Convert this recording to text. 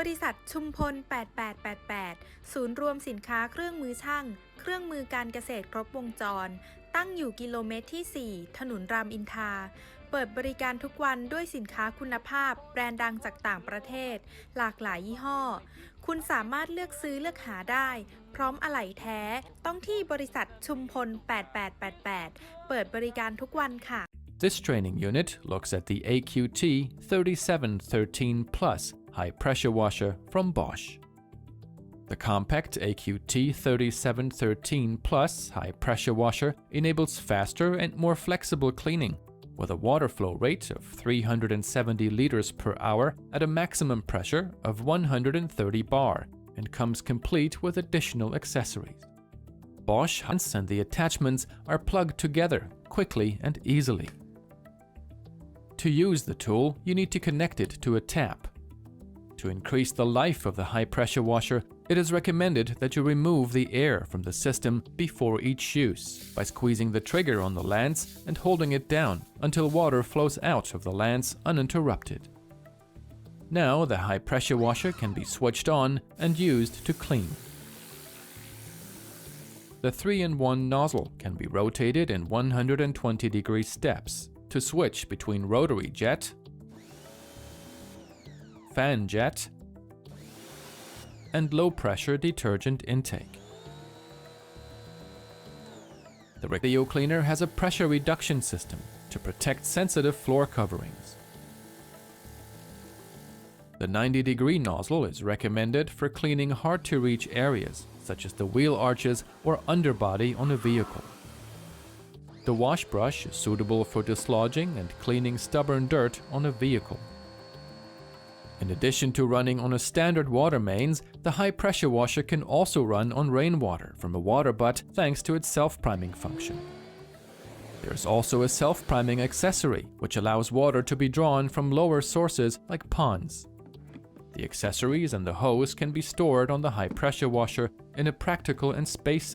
บริษัทชุมพล 8888 ศูนย์รวมสินค้าเครื่องมือช่าง เครื่องมือการเกษตรครบวงจร ตั้งอยู่กิโลเมตรที่ 4 ถนนรามอินทราเปิดบริการทุกวันด้วยสินค้าคุณภาพ แบรนด์ดังจากต่างประเทศ หลากหลายยี่ห้อ คุณสามารถเลือกซื้อเลือกหาได้ พร้อมอะไหล่แท้ ต้องที่บริษัทชุมพล 8888 เปิดบริการทุกวันค่ะ This training unit looks at the AQT 3713 Plus high pressure washer from Bosch. The compact AQT 3713 Plus high pressure washer enables faster and more flexible cleaning with a water flow rate of 370 liters per hour at a maximum pressure of 130 bar and comes complete with additional accessories. Bosch hands and the attachments are plugged together quickly and easily. To use the tool, you need to connect it to a tap. To increase the life of the high pressure washer, it is recommended that you remove the air from the system before each use by squeezing the trigger on the lance and holding it down until water flows out of the lance uninterrupted. Now the high pressure washer can be switched on and used to clean. The 3 in 1 nozzle can be rotated in 120 degree steps to switch between rotary jet, fan jet, and low pressure detergent intake. The Rectio cleaner has a pressure reduction system to protect sensitive floor coverings. The 90 degree nozzle is recommended for cleaning hard to reach areas such as the wheel arches or underbody on a vehicle. The wash brush is suitable for dislodging and cleaning stubborn dirt on a vehicle. In addition to running on a standard water mains, the high pressure washer can also run on rainwater from a water butt thanks to its self priming function. There's also a self priming accessory which allows water to be drawn from lower sources like ponds. The accessories and the hose can be stored on the high pressure washer in a practical and space